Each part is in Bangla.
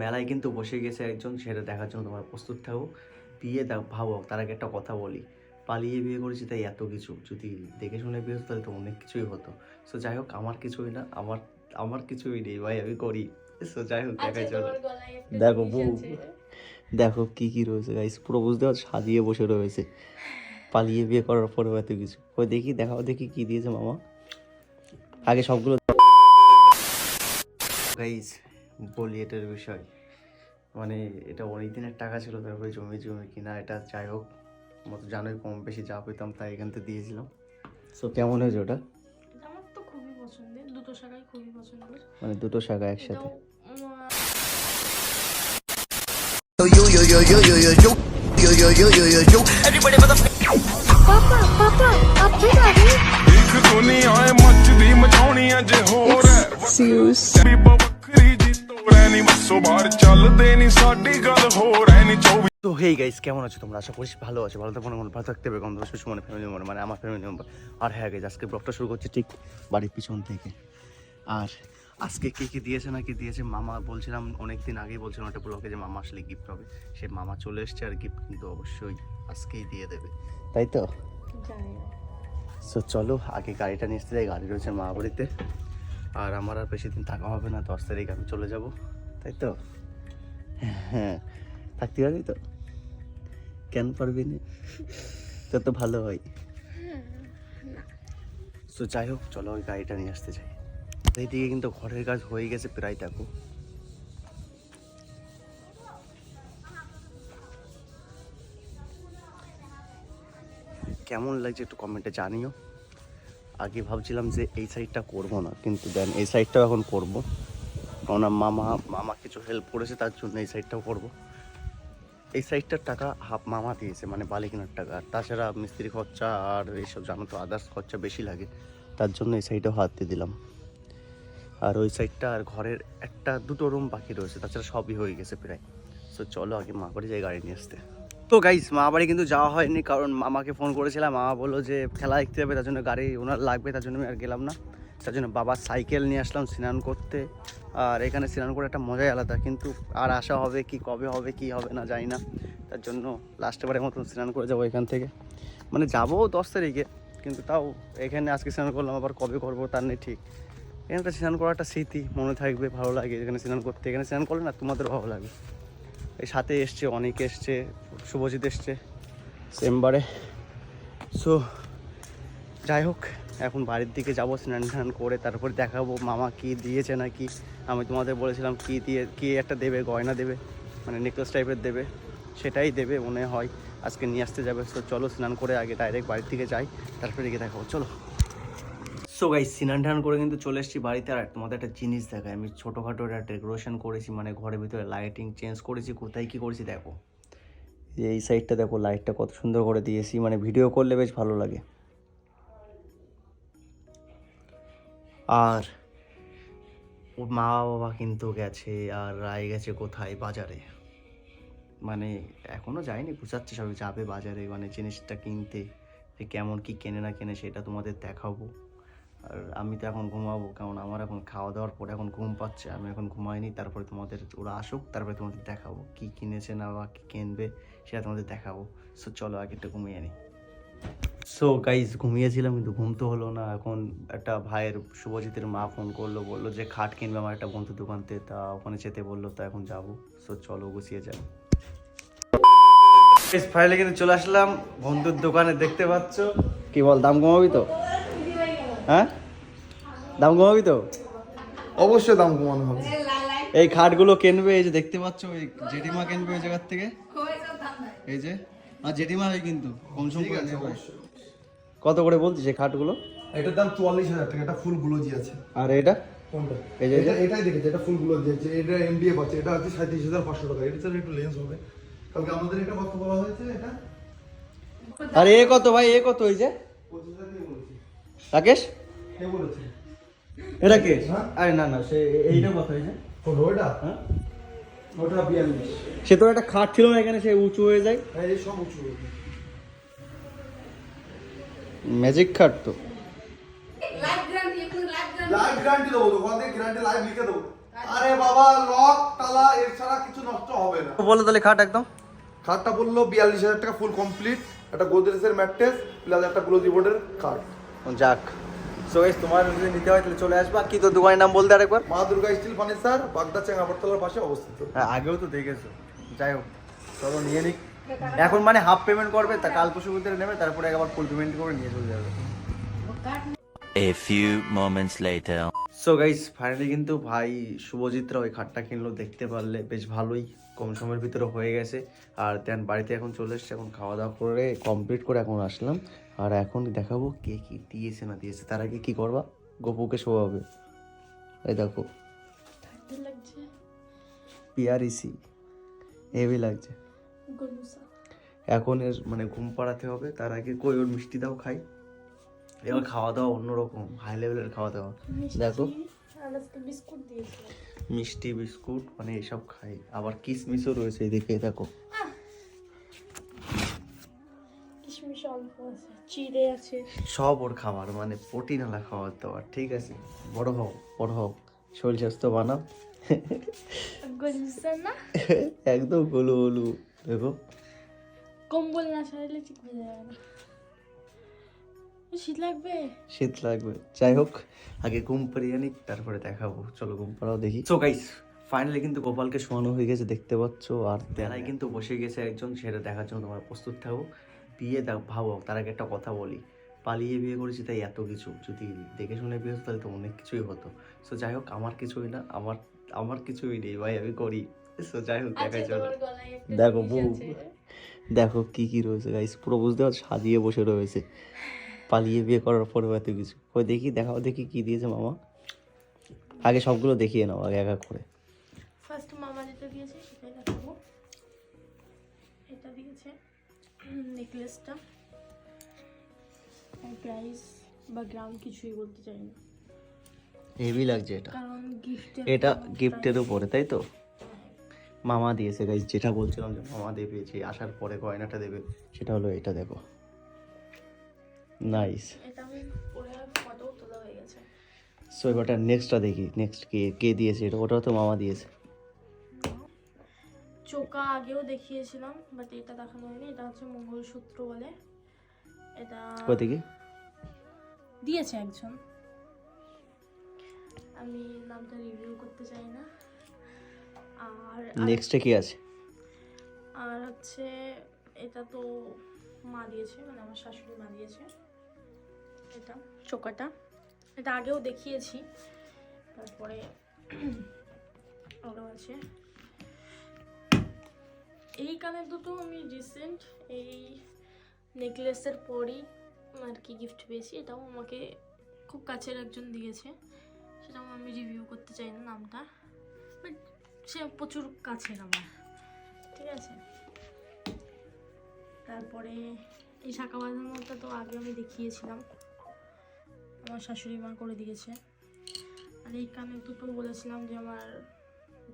মেলায় কিন্তু বসে গেছে একজন সেটা দেখার জন্য তোমার প্রস্তুত থাকো। বিয়ে দাও ভাবো তার আগে একটা কথা বলি। পালিয়ে বিয়ে করেছি তাই এত কিছু। যদি দেখে শুনে বিয়ে হতো তাহলে তো অনেক কিছুই হতো। সো যাই হোক আমার কিছুই না আমার আমার কিছুই নেই ভাই আমি করি। সো যাই হোক আচ্ছা, দেখাই চলো। দেখো দেখো কি কি রয়েছে গাইস পুরো বুঝতে পারছ সাজিয়ে বসে রয়েছে। পালিয়ে বিয়ে করার পরেও এত কিছু। ওই দেখি দেখাও দেখি কি দিয়েছে মামা। আগে সবগুলো গাইস বলি এটার বিষয় মানে এটা অনেক দিনের টাকা ছিল তারপরে জমি জমি কিনা এটা যাই হোক মতো জানোই কম বেশি যা পেতাম তাই এখান থেকে দিয়েছিলাম সো কেমন হয়েছে ওটা আমার তো খুবই পছন্দের দুটো শাখাই খুবই পছন্দের মানে দুটো শাখা একসাথে এটাও উম, ਪਾਪਾ ਪਾਪਾ ਆਪੇ ਆ ਗਏ ਇੱਕ ਦੁਨੀਆ ਏ ਮੱਚਦੀ ਮਚਾਉਣੀ ਅਜ ਹੋਰ ਹੈ ਸੀਰੀਅਸ ਬੀਬਾ ਵੱਖਰੀ ਜੀ ਤੋੜੈ ਨਹੀਂ ਮੱਸੋ ਬਾਹਰ ਚੱਲਦੇ ਨਹੀਂ ਸਾਡੀ ਗੱਲ ਹੋਰ ਐ ਨਹੀਂ 24 তো হেই গাইস কেমন আছো তোমরা আশা করি ভালো আছো ভালো থাকবো না ভালো থাকতে হবে গন্ধ সুষমনে ফ্যামিলি মেম্বার মানে আমার ফ্যামিলি মেম্বার আর হ্যাঁ গাইস আজকে ব্লগটা শুরু করছি ঠিক বাড়ির পিছন থেকে আর আজকে কি কি দিয়েছে না কি দিয়েছে মামা বলছিলাম অনেক দিন আগেই বলছিলাম একটা ব্লগে যে মামা আসলে গিফট হবে সে মামা চলে এসছে আর গিফট কিন্তু অবশ্যই আজকেই দিয়ে দেবে তাই তো জানি না সো চলো আগে গাড়িটা নিয়ে আসতে যাই গাড়ি রয়েছে মা বাড়িতে আর আমার আর বেশি দিন থাকা হবে না দশ তারিখ আমি চলে যাব তাই তো হ্যাঁ থাকতে পারবি তো? কেন পারবি না? তো তো ভালো হয়। তো যাই হোক, চলো ওই গাড়িটা নিয়ে আসতে চাই এইদিকে কিন্তু ঘরের কাজ হয়ে গেছে প্রায়, দেখো। কেমন লাগছে একটু কমেন্টে জানিও। আগে ভাবছিলাম যে এই সাইডটা করব না, কিন্তু দেন এই সাইডটাও এখন করব। কেননা মামা মামা কিছু হেল্প করেছে, তার জন্য এই সাইডটাও করব। এই সাইডটার টাকা হাফ মামা দিয়েছে মানে বালি কেনার টাকা। আর তাছাড়া মিস্ত্রি খরচা আর এইসব জানো তো আদার্স খরচা বেশি লাগে। তার জন্য এই সাইডেও হাত দিয়ে দিলাম। আর ওই সাইডটা আর ঘরের একটা দুটো রুম বাকি রয়েছে, তাছাড়া সবই হয়ে গেছে প্রায়। সো চলো আগে মা বাড়ি যাই গাড়ি নিয়ে আসতে। তো গাইস মা বাড়ি কিন্তু যাওয়া হয়নি, কারণ মামাকে ফোন করেছিলাম। মামা বলল যে খেলা দেখতে হবে তার জন্য গাড়ি ওনার লাগবে, তার জন্য আমি আর গেলাম না। তার জন্য বাবার সাইকেল নিয়ে আসলাম স্নান করতে। আর এখানে স্নান করে একটা মজাই আলাদা, কিন্তু আর আসা হবে কি, কবে হবে, কি হবে না জানি না। তার জন্য লাস্টে বারের মতন স্নান করে যাব এখান থেকে। মানে যাব দশ তারিখে, কিন্তু তাও এখানে আজকে স্নান করলাম, আবার কবে করব তার নেই ঠিক। এখানটা স্নান করা একটা স্মৃতি, মনে থাকবে, ভালো লাগে এখানে স্নান করতে। এখানে স্নান করলে না তোমাদের ভালো লাগে। এই সাথে এসছে, অনেক এসছে, শুভজিৎ এসছে চেম্বারে সো যাই হোক এখন বাড়ির দিকে যাব, স্নান টান করে তারপর দেখাবো মামা কি দিয়েছে না কি আমি তোমাদের বলেছিলাম কি দিয়ে, কি একটা দেবে, গয়না দেবে মানে নেকলেস টাইপের দেবে, সেটাই দেবে মনে হয়। আজকে নিয়ে আসতে যাবে সো চলো স্নান করে আগে ডাইরেক্ট বাড়ির দিকে যাই, তারপরে দিকে দেখাবো, চলো। সো গাই স্নান টান করে কিন্তু চলে এসেছি বাড়িতে, আর তোমাদের একটা জিনিস দেখায় আমি ছোটোখাটো একটা ডেকোরেশন করেছি মানে ঘরের ভিতরে লাইটিং চেঞ্জ করেছি, কোথায় কি করেছি দেখো। এই সাইডটা দেখো লাইটটা কত সুন্দর করে দিয়েছি মানে ভিডিও করলে বেশ ভালো লাগে। আর ওর মা বাবা কিন্তু গেছে আর রায় গেছে কোথায়? বাজারে। মানে এখনও যায়নি বুঝাচ্ছে সবাই যাবে বাজারে মানে জিনিসটা কিনতে, যে কেমন কি কেনে না কেনে সেটা তোমাদের দেখাবো। আর আমি তো এখন ঘুমাবো, কারণ আমার এখন খাওয়া দাওয়ার পরে এখন ঘুম পাচ্ছে, আমি এখন ঘুমাইনি, তারপরে তোমাদের, ওরা আসুক, তারপরে তোমাদের দেখাবো, কি কিনেছে না বা কি কিনবে সেটা তোমাদের দেখাবো। সো চলো, আগে একটু ঘুমিয়ে নিই। সো গাইজ ঘুমিয়েছিলাম কিন্তু ঘুম তো হলো না। এখন একটা ভাইয়ের শুভজিতের মা ফোন করল বলল যে খাট কিনবে আমার একটা বন্ধুর দোকানতে। তা ওখানে যেতে বলল তা এখন যাব। সো চলো গুছিয়ে যাব ফাইনালি কিন্তু চলে আসলাম। বন্ধুর দোকানে দেখতে পাচ্ছ। কি বল দাম কমাবি তো? হ্যাঁ? দাম কমাবি তো? অবশ্যই দাম কমানো হবে। এই খাটগুলো কিনবে এই যে দেখতে পাচ্ছ ওই জেঠিমা কিনবে ওই জায়গার থেকে। এই যে আর জেঠিমা হয় কিন্তু কম সম করে নেবে কত করে বলছিস এই খাটগুলো? এটার দাম চুয়াল্লিশ হাজার টাকা এটা ফুল গ্লোজি আছে। আর এটা? কোনটা? এই যে- এটা- এটাই দেখেছে এটা ফুল গ্লোজি আছে এটা এমডিএফ আছে এটা আছে সাঁত্রিশ হাজার পাঁচশো টাকা এটা স্যার একটু লেন্স হবে। কালকে আমাদের এটা কত বলা হয়েছে এটা? আর এ কত ভাই এ কত বলেছি। রাকেশ? কে বলেছে? এটা কে? হ্যাঁ? আরে না না সে এইটা কত যে? কোন ওইটা হ্যাঁ? ওটা বিয়াল্লিশ। সে তো একটা খাট ছিল না এখানে সে উঁচু হয়ে যায়। হ্যাঁ এই সব উঁচু হয়েছে ম্যাজিক খাট তো। লাইভ গ্যারান্টি দেবো তো ওখান থেকে গ্যারান্টি লাইভ লিখে দেবো। আরে বাবা লক তালা এর ছাড়া কিছু নষ্ট হবে না। বলো তাহলে খাট একদম। খাটটা বলল বিয়াল্লিশ হাজার টাকা ফুল কমপ্লিট একটা গোদরেজের ম্যাট্রেস প্লাস একটা গ্লোজি বোর্ডের খাট যাক। সো গাইস তোমার যদি নিতে হয় তাহলে চলে আসবা। কি তো দোকানের নাম বলতে আরেকবার? মা দুর্গা স্টিল ফার্নিচার বাগদা পাশে অবস্থিত। হ্যাঁ আগেও তো দেখেছ। যাই হোক চলো নিয়ে নিক। এখন মানে হাফ পেমেন্ট করবে তা কাল পরশুর ভিতরে নেবে তারপরে একবার ফুল পেমেন্ট করে নিয়ে চলে যাবে। A few moments later. So guys finally কিন্তু ভাই শুভজিৎরা ওই খাটটা কিনলো দেখতে পারলে বেশ ভালোই কম সময়ের ভিতরে হয়ে গেছে। আর দেন বাড়িতে এখন চলে এসছে এখন খাওয়া দাওয়া করে কমপ্লিট করে এখন আসলাম। আর এখন দেখাবো কে কি দিয়েছে না দিয়েছে। তার আগে কি করবা? গপুকে শোয়াবে এই দেখো। পিআরইসি হেভি লাগছে। এখন এর মানে ঘুম পাড়াতে হবে। তার আগে কই ওর মিষ্টি দাও খাই। এবার খাওয়া দাওয়া অন্যরকম হাই লেভেলের খাওয়া দাওয়া। দেখো। মিষ্টি বিস্কুট মানে এসব খাই। আবার কিসমিসও রয়েছে এদিকে দেখো। কিশমিশ অল্প আছে। চিড়ে আছে। সব ওর খাবার মানে প্রোটিন আলা খাবার দাবার ঠিক আছে? বড় হও বড় হও। শরীর স্বাস্থ্য বানাও। একদম গলু গলু। দেখো। কম্বল না সারাইলে ঠিক হয়ে যাবে না। শীত লাগবে? শীত লাগবে। যাই হোক আগে ঘুম পাড়িয়ে নিক তারপরে দেখাবো। চলো ঘুম পাড়াও দেখি। সো গাইস ফাইনালি কিন্তু গোপালকে শোয়ানো হয়ে গেছে দেখতে পাচ্ছ। আর তেলায় কিন্তু বসে গেছে একজন সেটা দেখার জন্য তোমরা প্রস্তুত থাকো। দাও ভাবো তার আগে একটা কথা বলি। পালিয়ে বিয়ে করেছি তাই এত কিছু। যদি দেখে শুনে বিয়ে হতো তাহলে তো অনেক কিছুই হতো। সো যাই হোক আমার কিছুই না আমার আমার কিছুই নেই ভাই আমি করি। সো যাই হোক আচ্ছা চলো। দেখো জিনিস বউ দেখো কি কি রয়েছে গাইস পুরো বুঝতে পারছ সাজিয়ে বসে রয়েছে। পালিয়ে বিয়ে করার পরেও এত কিছু। ওই দেখি দেখাও দেখি কি দিয়েছে মামা। আগে সবগুলো দেখিয়ে নাও আগে এক এক করে। ফার্স্ট মামা যেটা দিয়েছে সেটাই নেকলেসটা। প্রাইস বা গ্রাম কিছুই বলতে চাই না। হেভি লাগছে এটা। কারণ গিফটের এটা গিফটের উপরে তাই তো? মামা দিয়েছে গাইস যেটা বলছিলাম যে মামা দেবে যে আসার পরে গয়নাটা দেবে। সেটা হলো এটা দেখো। নাইস হয়ে সো এবারটা নেক্সটটা দেখি নেক্সট কে কে দিয়েছে এটা ওটাও তো মামা দিয়েছে। চোকা আগেও দেখিয়েছিলাম বাট এটা দেখানো হয়নি। এটা হচ্ছে মঙ্গলসূত্র বলে। এটা দেখি দিয়েছে একজন। আমি নামটা রিভিউ করতে চাই না। আর নেক্সটে কি আছে? আর হচ্ছে এটা তো মা দিয়েছে মানে আমার শাশুড়ি মা দিয়েছে। এটা চোকাটা। এটা আগেও দেখিয়েছি। তারপরে আরও আছে। এই কানের দুটো আমি রিসেন্ট এই নেকলেসের পরই আর কি গিফট পেয়েছি, এটাও আমাকে খুব কাছের একজন দিয়েছে। সেটাও আমি রিভিউ করতে চাই না নামটা বাট সে প্রচুর কাছের আমার। ঠিক আছে? তারপরে এই শাখা বাঁধানোটা তো আগে আমি দেখিয়েছিলাম। আমার শাশুড়ি মা করে দিয়েছে। আর এই কানে দুটো বলেছিলাম যে আমার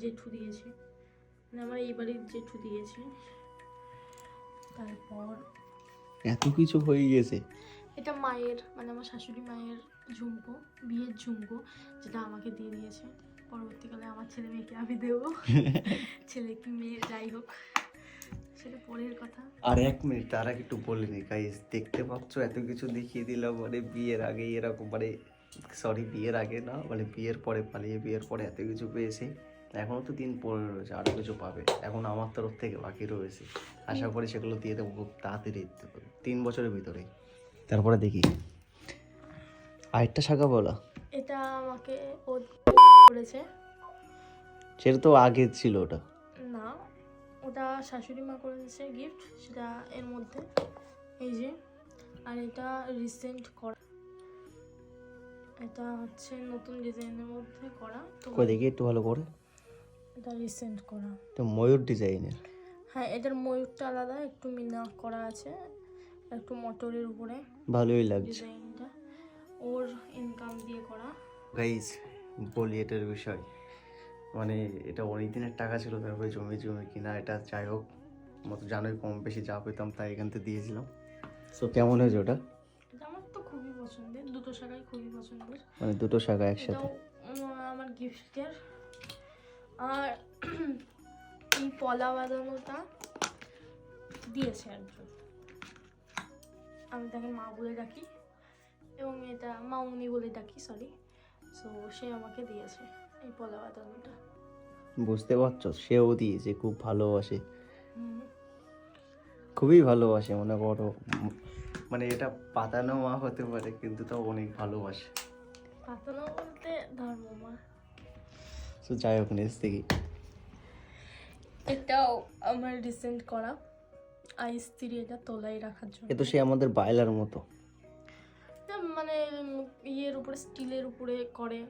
জেঠু দিয়েছে। আমার এই বাড়ির জেঠু দিয়েছে। তারপর এত কিছু হয়ে গেছে। এটা মায়ের মানে আমার শাশুড়ি মায়ের ঝুমকো বিয়ের ঝুমকো যেটা আমাকে দিয়ে দিয়েছে। পরবর্তীকালে আমার ছেলে মেয়েকে আমি দেবো। ছেলে কি মেয়ে যাই হোক সেটা পরের কথা। আর এক মিনিট তার আগে একটু বলে নি গাইস দেখতে পাচ্ছ এত কিছু দেখিয়ে দিলাম মানে বিয়ের আগে এরকম মানে সরি বিয়ের আগে না মানে বিয়ের পরে পালিয়ে বিয়ের পরে এত কিছু পেয়েছে। এখনও তো দিন পরে রয়েছে আরও কিছু পাবে। এখন আমার তরফ থেকে বাকি রয়েছে। আশা করি সেগুলো দিয়ে দেবো খুব তাড়াতাড়ি দিতে পারবে তিন বছরের ভিতরেই তারপরে দেখি। আরেকটা শাখা বলা। এটা আমাকে ও করেছে। সেটা তো আগে ছিল ওটা। না ওটা শাশুড়ি মা করে দিয়েছে গিফট সেটা এর মধ্যে। এই যে আর এটা রিসেন্ট করা। এটা হচ্ছে নতুন ডিজাইনের মধ্যে করা। তো দেখি একটু ভালো করে। এটা রিসেন্ট করা। তো ময়ূর ডিজাইনের হ্যাঁ এটার ময়ূরটা আলাদা একটু মিনা করা আছে একটু মটরের উপরে ভালোই লাগছে। ডিজাইনটা ওর ইনকাম দিয়ে করা। গাইজ বলি এটার বিষয়। মানে এটা অনেক দিনের টাকা ছিল তারপরে জমি জমি কিনা এটা যাই হোক মতো জানোই কম বেশি যা পেতাম তাই এখান থেকে দিয়েছিলাম। সো কেমন হয়েছে ওটা? আমার তো খুবই পছন্দের দুটো শাখাই খুবই পছন্দের। মানে দুটো শাখা একসাথে। আমার গিফটের আর এই পলা বাঁধানোটা দিয়েছে একজন। আমি তাকে মা বলে ডাকি এবং এটা মাউনি বলে ডাকি সরি সো সে আমাকে দিয়েছে এই পলা বাঁধানোটা। বুঝতে পারছ? সেও দিয়েছে খুব ভালোবাসে। খুবই ভালোবাসে মনে করো। মানে এটা পাতানো মা হতে পারে কিন্তু তাও অনেক ভালোবাসে। পাতানো বলতে ধর্মমা তো যাই হোক নেক্সট দেখি। এটাও আমার রিসেন্ট করা। আইস তিরি এটা তোলাই রাখার জন্য। এ তো সে আমাদের বায়লার মতো। মানে ইয়ের উপরে স্টিলের উপরে করে।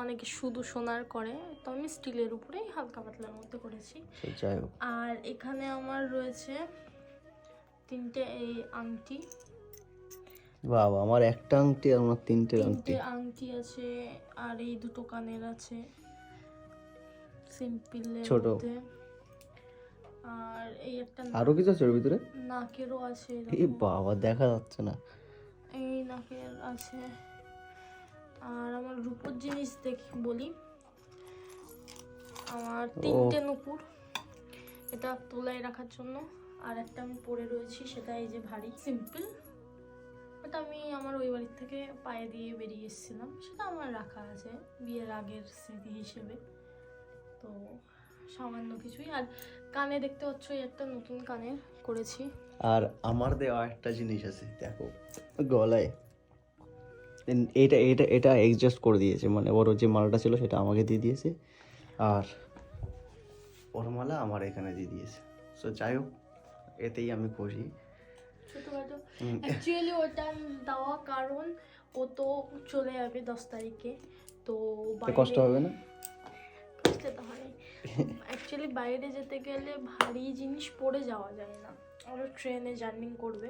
অনেকে শুধু সোনার করে। তো আমি স্টিলের উপরেই হালকা পাতলার মধ্যে করেছি। আর এখানে আমার রয়েছে তিনটে এই আংটি। বাবা আমার একটা আংটি আর আমার তিনটে আংটি। আংটি আছে আর এই দুটো কানের আছে। সিম্পল ছোট। আর এই একটা আরও কিছু আছে ভিতরে? নাকেরও আছে এই বাবা দেখা যাচ্ছে না। এই নাকের আছে। আর আমার রূপোর জিনিস দেখি বলি। আমার তিনটে নুপুর। এটা তোলায় রাখার জন্য। আর একটা আমি পরে রয়েছি সেটা এই যে ভারী। সিম্পল ওটা আমি আমার ওই বাড়ির থেকে পায়ে দিয়ে বেরিয়ে এসেছিলাম। সেটা আমার রাখা আছে বিয়ের আগের স্মৃতি হিসেবে। তো সামান্য কিছুই। আর কানে দেখতে এই একটা নতুন কানের করেছি। আর আমার দেওয়া একটা জিনিস আছে দেখো গলায়। এটা এটা এটা এডজাস্ট করে দিয়েছে মানে ওর যে মালাটা ছিল সেটা আমাকে দিয়ে দিয়েছে। আর ওর মালা আমার এখানে দিয়ে দিয়েছে। সো যাই হোক এতেই আমি খুশি। ছোটখাটো। অ্যাকচুয়ালি ওটা দেওয়া কারণ ও তো চলে যাবে দশ তারিখে। তো কষ্ট হবে না? কষ্ট তো হয়। অ্যাকচুয়ালি বাইরে যেতে গেলে ভারী জিনিস পরে যাওয়া যায় না। ওরা ট্রেনে জার্নি করবে।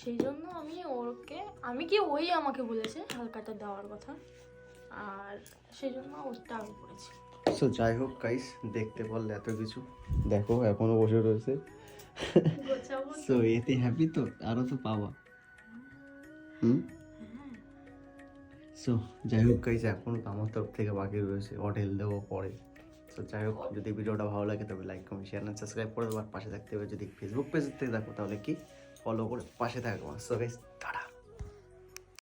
সেই জন্য আমি ওকে আমি কি ওই আমাকে বলেছে হালকাটা দেওয়ার কথা? আর সেই জন্য ওটা আমি পড়েছি সো যাই হোক গাইস দেখতে পারলে এত কিছু। দেখো এখনও বসে রয়েছে। সো এতে হ্যাপি তো? আরও তো পাবা হুম? সো যাই হোক গাইস এখন আমার তরফ থেকে বাকি রয়েছে। হোটেল দেবো পরে। সো যাই হোক, যদি ভিডিওটা ভালো লাগে তবে লাইক কমেন্ট শেয়ার না সাবস্ক্রাইব করে দেবো। আর পাশে থাকতে হবে যদি ফেসবুক পেজ থেকে দেখো, তাহলে কি? ফলো করে পাশে থাকব সো গাইস টাটা।